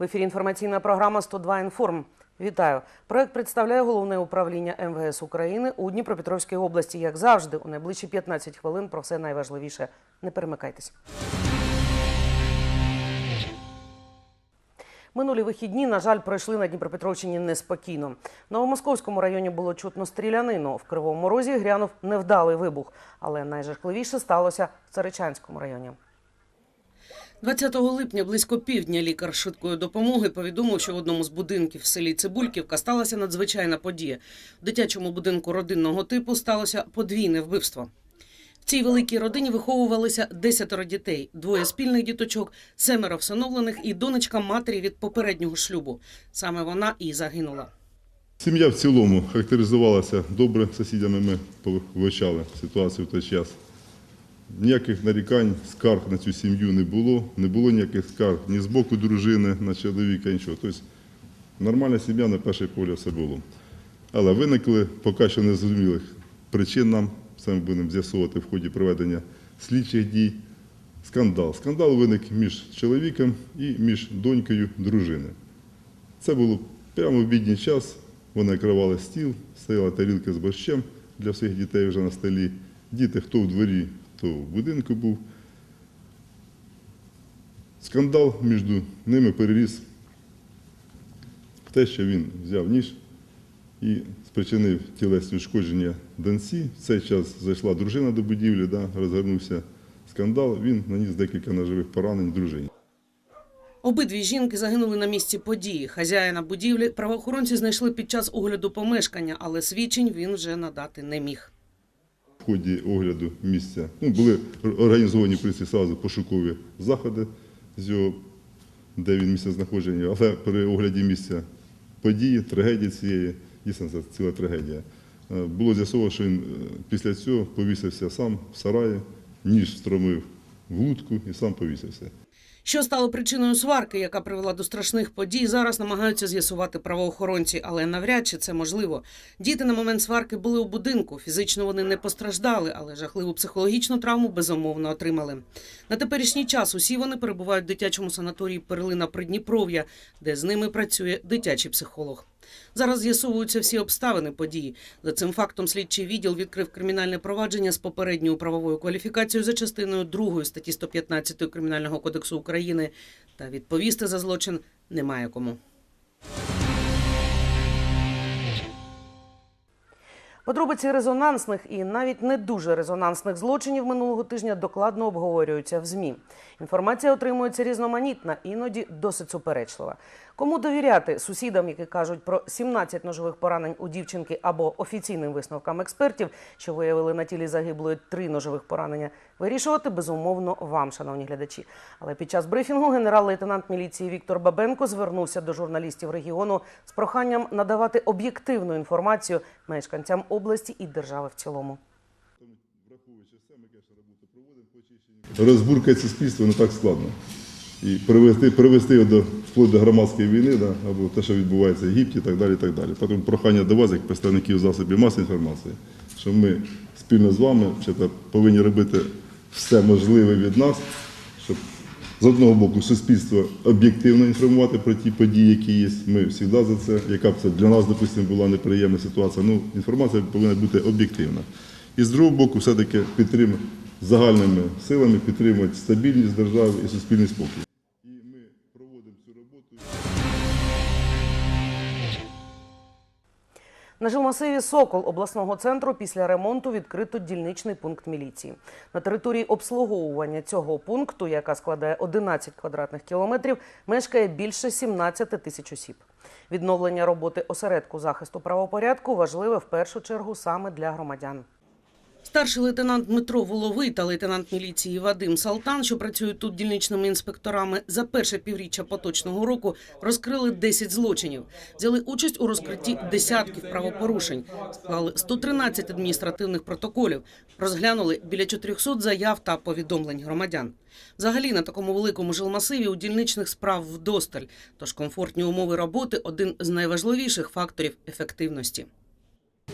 В ефірі інформаційна програма «102 інформ. Вітаю. Проект представляє головне управління МВС України у Дніпропетровській області. Як завжди, у найближчі 15 хвилин про все найважливіше. Не перемикайтесь. Минулі вихідні, на жаль, пройшли на Дніпропетровщині неспокійно. В Новомосковському районі було чутно стрілянину. В Кривому Розі грянув невдалий вибух. Але найжахливіше сталося в Царичанському районі. 20 липня близько півдня лікар швидкої допомоги повідомив, що в одному з будинків в селі Цибульківка сталася надзвичайна подія. В дитячому будинку родинного типу сталося подвійне вбивство. В цій великій родині виховувалися десятеро дітей, двоє спільних діточок, семеро всиновлених і донечка матері від попереднього шлюбу. Саме вона і загинула. Сім'я в цілому характеризувалася добре. Сусідями ми вивчали ситуацію в той час. Ніяких нарікань, скарг на цю сім'ю не було. Не було ніяких скарг ні з боку дружини, на чоловіка, нічого. Тобто нормальна сім'я на перший погляд все було. Але виникли поки що незрозумілих причин нам. Це ми будемо з'ясувати в ході проведення слідчих дій. Скандал. Скандал виник між чоловіком і між донькою дружини. Це було прямо в обідній час. Вони накривали стіл, стояла тарілка з борщем для всіх дітей вже на столі. Діти, хто в дворі, хто в будинку був. Скандал між ними переріс в те, що він взяв ніж і спричинив тілесні ушкодження доньці. В цей час зайшла дружина до будівлі, да, розгорнувся скандал. Він наніс декілька ножових поранень дружині. Обидві жінки загинули на місці події. Хазяїна будівлі правоохоронці знайшли під час огляду помешкання, але свідчень він вже надати не міг. В ході огляду місця ну, були організовані принципі, сразу пошукові заходи з його, де він місце знаходження, але при огляді місця події, трагедії цієї, дійсно це ціла трагедія. е, Було з'ясовано, що він е, після цього повісився сам в сараї, ніж встромив в лутку і сам повісився. Що стало причиною сварки, яка привела до страшних подій, зараз намагаються з'ясувати правоохоронці, але навряд чи це можливо. Діти на момент сварки були у будинку. Фізично вони не постраждали, але жахливу психологічну травму безумовно отримали. На теперішній час усі вони перебувають в дитячому санаторії Перлина Придніпров'я, де з ними працює дитячий психолог. Зараз з'ясовуються всі обставини події. За цим фактом слідчий відділ відкрив кримінальне провадження з попередньою правовою кваліфікацією за частиною 2 статті 115 Кримінального кодексу України. Та відповісти за злочин немає кому. Подробиці резонансних і навіть не дуже резонансних злочинів минулого тижня докладно обговорюються в ЗМІ. Інформація отримується різноманітна, іноді досить суперечлива. Кому довіряти сусідам, які кажуть про 17 ножових поранень у дівчинки, або офіційним висновкам експертів, що виявили на тілі загиблої три ножових поранення, вирішувати безумовно вам, шановні глядачі. Але під час брифінгу генерал-лейтенант міліції Віктор Бабенко звернувся до журналістів регіону з проханням надавати об'єктивну інформацію мешканцям області і держави в цілому. Розбуркати суспільство не так складно. І привести, привести його до, вплоть до громадської війни, да, або те, що відбувається в Єгипті, і так далі. І так далі. Тому прохання до вас, як представників засобів масової інформації, що ми спільно з вами повинні робити все можливе від нас, щоб з одного боку суспільство об'єктивно інформувати про ті події, які є. Ми завжди за це, яка б це для нас, допустимо, була неприємна ситуація. Ну, інформація повинна бути об'єктивна. І з другого боку, все-таки підтримати загальними силами підтримувати стабільність держави і суспільний спокій. На жилмасиві Сокол обласного центру після ремонту відкрито дільничний пункт міліції. На території обслуговування цього пункту, яка складає 11 квадратних кілометрів, мешкає більше 17 тисяч осіб. Відновлення роботи осередку захисту правопорядку важливе в першу чергу саме для громадян. Старший лейтенант Дмитро Воловий та лейтенант міліції Вадим Салтан, що працюють тут дільничними інспекторами, за перше півріччя поточного року розкрили 10 злочинів, взяли участь у розкритті десятків правопорушень, склали 113 адміністративних протоколів, розглянули біля 400 заяв та повідомлень громадян. Взагалі на такому великому жилмасиві у дільничних справ вдосталь, тож комфортні умови роботи один з найважливіших факторів ефективності.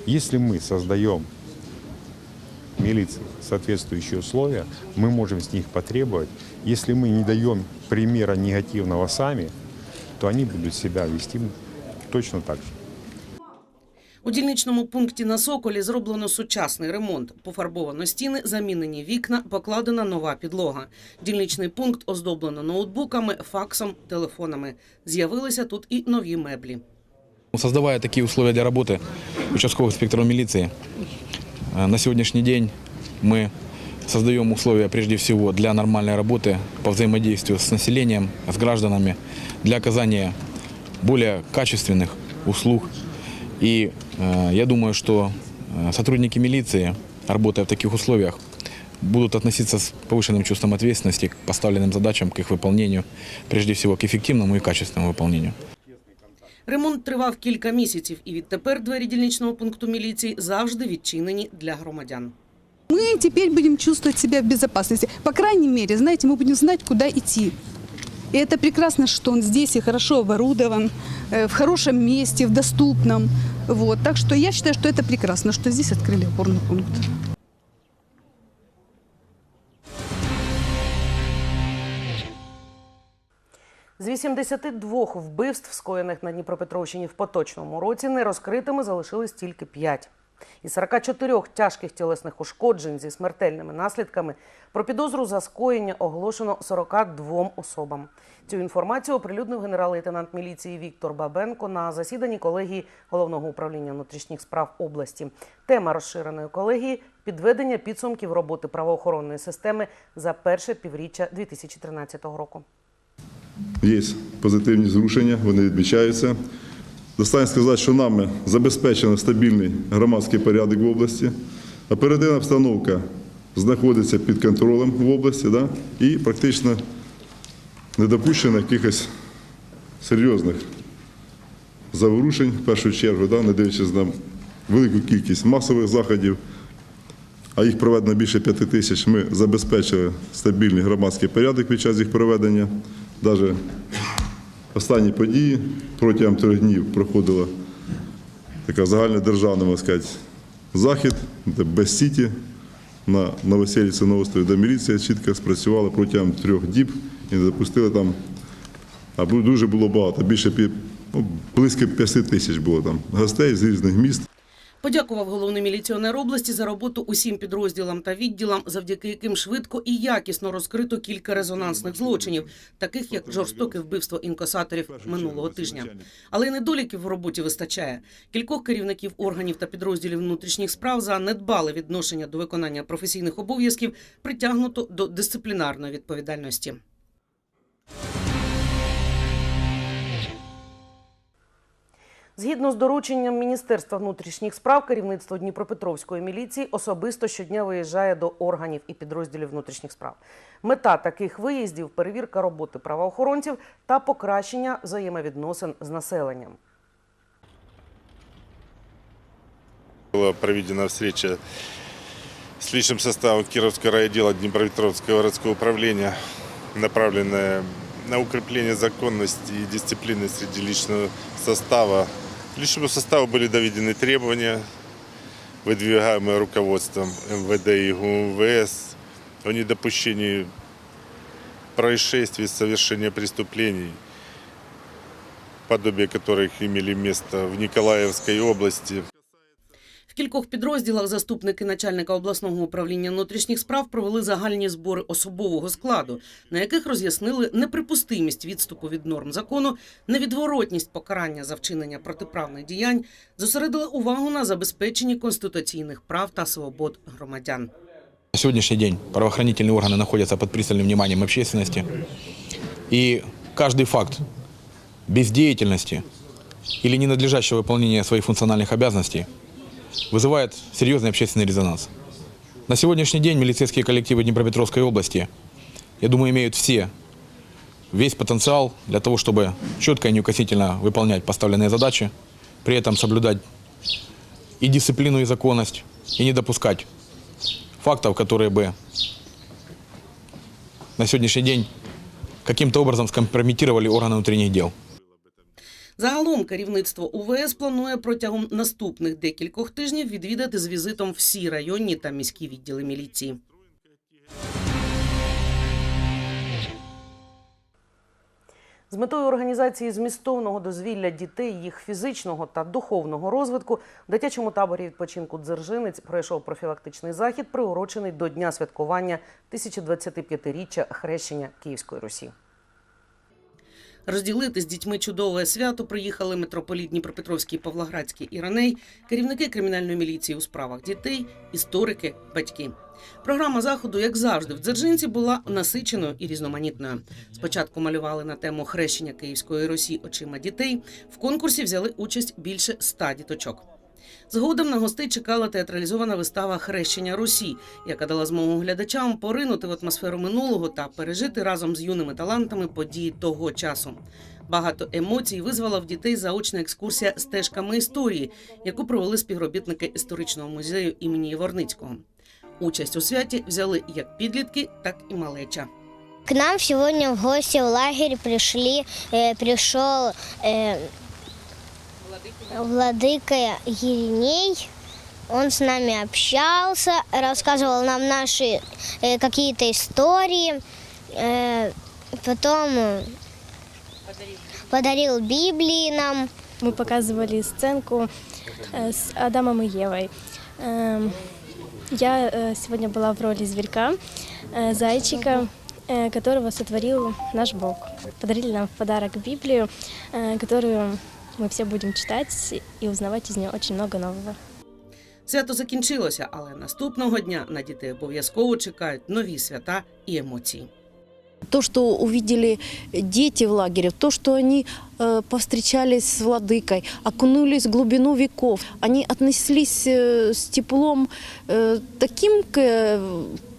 Если мы создаем милиции соответствующие условия, мы можем с них потребовать. Если мы не даем примера негативного сами, то они будут себя вести точно так же. У дільничному пункті на Соколі зроблено сучасний ремонт. Пофарбовано стіни, замінені вікна, покладена нова підлога. Дільничний пункт оздоблено ноутбуками, факсом, телефонами. З'явилися тут і нові меблі. Создавая такие условия для работы участковых инспекторов милиции, э, На сегодняшний день мы создаем условия прежде всего для нормальной работы по взаимодействию с населением, с гражданами, для оказания более качественных услуг. И э, я думаю, что э, сотрудники милиции, работая в таких условиях, будут относиться с повышенным чувством ответственности к поставленным задачам, к их выполнению, прежде всего к эффективному и качественному выполнению. Ремонт тривав кілька місяців, і відтепер двері дільничного пункту міліції завжди відчинені для громадян. Мы теперь будем чувствовать себя в безопасности. По крайней мере, знаете, мы будем знать, куда идти. И это прекрасно, что он здесь и хорошо оборудован, э, в хорошем месте, в доступном. Вот. Так что я считаю, что это прекрасно, что здесь открыли опорный пункт. З 82 вбивств, скоєних на Дніпропетровщині в поточному році, нерозкритими залишились тільки 5. Із 44 тяжких тілесних ушкоджень зі смертельними наслідками про підозру за скоєння оголошено 42 особам. Цю інформацію оприлюднив генерал-лейтенант міліції Віктор Бабенко на засіданні колегії головного управління внутрішніх справ області. Тема розширеної колегії підведення підсумків роботи правоохоронної системи за перше півріччя 2013 року. Є позитивні зрушення, вони відмічаються. Достатньо сказати, що нами забезпечено стабільний громадський порядок в області. Оперативна обстановка знаходиться під контролем в області да? і практично не допущено якихось серйозних заворушень, в першу чергу, да? не дивлячись на велику кількість масових заходів, а їх проведено більше п'яти тисяч, ми забезпечили стабільний громадський порядок під час їх проведення. Навіть останні події протягом трьох днів проходила така загальнодержавна, можна сказати, захід, де без сіті на Новоселіці на острові, де міліція чітко спрацювала протягом трьох діб і не допустили там, а дуже було багато, більше ну, близько 50 тисяч було там гостей з різних міст. Подякував головний міліціонер області за роботу усім підрозділам та відділам, завдяки яким швидко і якісно розкрито кілька резонансних злочинів, таких як жорстоке вбивство інкасаторів минулого тижня. Але й недоліків в роботі вистачає. Кількох керівників органів та підрозділів внутрішніх справ за недбале відношення до виконання професійних обов'язків притягнуто до дисциплінарної відповідальності. Згідно з дорученням Міністерства внутрішніх справ, керівництво Дніпропетровської міліції особисто щодня виїжджає до органів і підрозділів внутрішніх справ. Мета таких виїздів перевірка роботи правоохоронців та покращення взаємовідносин з населенням. Была проведена встреча с личным составом Кировского райотдела Днепропетровского городского управления, направленная на укрепление законности и дисциплины среди личного состава. К личному составу были доведены требования, выдвигаемые руководством МВД и ГУМВС о недопущении происшествий, совершения преступлений, подобие которых имели место в Николаевской области. В кількох підрозділах заступники начальника обласного управління внутрішніх справ провели загальні збори особового складу, на яких роз'яснили неприпустимість відступу від норм закону, невідворотність покарання за вчинення протиправних діянь, зосередили увагу на забезпеченні конституційних прав та свобод громадян. На сегодняшний день правоохранительные органы находятся под пристальным вниманием общественности. И каждый факт бездеятельности или ненадлежащего выполнения своих функциональных обязанностей вызывает серьезный общественный резонанс. На сегодняшний день милицейские коллективы Днепропетровской области, я думаю, имеют все весь потенциал для того, чтобы четко и неукоснительно выполнять поставленные задачи, при этом соблюдать и дисциплину, и законность, и не допускать фактов, которые бы на сегодняшний день каким-то образом скомпрометировали органы внутренних дел. Загалом керівництво УВС планує протягом наступних декількох тижнів відвідати з візитом всі районні та міські відділи міліції. З метою організації змістовного дозвілля дітей, їх фізичного та духовного розвитку в дитячому таборі відпочинку Дзержинець пройшов профілактичний захід, приурочений до дня святкування 1025-річчя хрещення Київської Русі. Розділити з дітьми чудове свято приїхали митрополіт Дніпропетровський Павлоградський і Раней, керівники кримінальної міліції у справах дітей, історики, батьки. Програма заходу, як завжди, в Дзержинці була насиченою і різноманітною. Спочатку малювали на тему хрещення Київської Росії очима дітей. В конкурсі взяли участь більше ста діточок. Згодом на гостей чекала театралізована вистава Хрещення Русі, яка дала змогу глядачам поринути в атмосферу минулого та пережити разом з юними талантами події того часу. Багато емоцій визвала в дітей заочна екскурсія стежками історії, яку провели співробітники історичного музею імені Єворницького. Участь у святі взяли як підлітки, так і малеча. К нам сегодня в гости в лагерь пришли, э, пришел э, владыка Ериней. Он с нами общался, рассказывал нам наши э, какие-то истории. Э, потом э, подарил Библии нам. Мы показывали сценку э, с Адамом и Евой. Эм, Я э, сегодня была в роли зверька, э, зайчика, э, которого сотворил наш Бог. Подарили нам в подарок Библию, э, которую мы все будем читать и узнавать из нее очень много нового. Свято закінчилося, але наступного дня на дітей обов'язково чекають нові свята і емоції. То, что увидели дети в лагере, то, что они э, повстречались с владыкой, окунулись в глубину веков, они отнеслись э, с теплом э, таким к,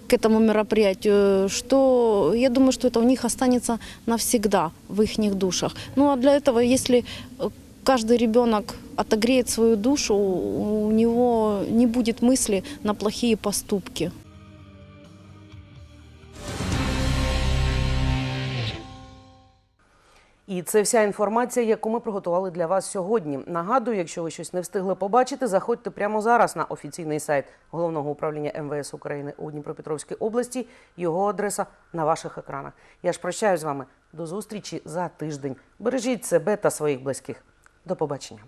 к этому мероприятию, что я думаю, что это у них останется навсегда в их душах. Ну а для этого, если э, каждый ребенок отогреет свою душу, у него не будет мысли на плохие поступки. І це вся інформація, яку ми приготували для вас сьогодні. Нагадую, якщо ви щось не встигли побачити, заходьте прямо зараз на офіційний сайт головного управління МВС України у Дніпропетровській області. Його адреса на ваших екранах. Я ж прощаюсь з вами до зустрічі за тиждень. Бережіть себе та своїх близьких. До побачення.